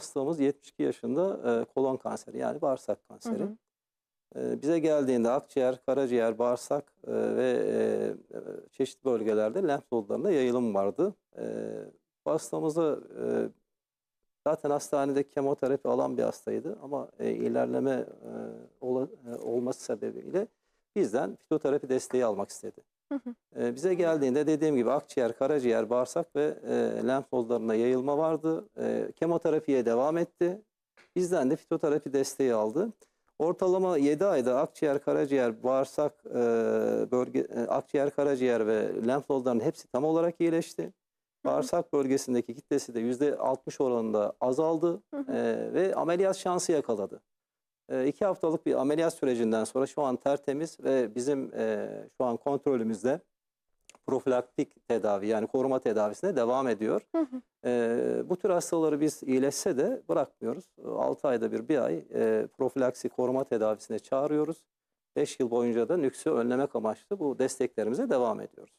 Hastamız 72 yaşında e, kolon kanseri yani bağırsak Hı kanseri. hı. E, bize geldiğinde akciğer, karaciğer, bağırsak e, ve e, çeşitli bölgelerde lenf nodlarında yayılım vardı. E, bu hastamızı e, zaten hastanede kemoterapi alan bir hastaydı ama e, ilerleme e, ola- e, olması sebebiyle bizden fitoterapi desteği almak istedi. Hı hı. E, bize geldiğinde dediğim gibi akciğer, karaciğer, bağırsak ve e, lenf nodlarında yayılma vardı. E, kemoterapiye devam etti. Bizden de fitoterapi desteği aldı. Ortalama 7 ayda akciğer, karaciğer, bağırsak, e, bölge, e, akciğer, karaciğer ve lenf nodlarının hepsi tam olarak iyileşti. Bağırsak bölgesindeki kitlesi de %60 oranında azaldı Hı hı. e, ve ameliyat şansı yakaladı. E, iki haftalık bir ameliyat sürecinden sonra şu an tertemiz ve bizim e, şu an kontrolümüzde profilaktik tedavi yani koruma tedavisine devam ediyor. Hı hı. E, bu tür hastaları biz iyileşse de bırakmıyoruz. 6 ayda bir bir ay e, profilaksi koruma tedavisine çağırıyoruz. 5 yıl boyunca da nüksü önlemek amaçlı bu desteklerimize devam ediyoruz.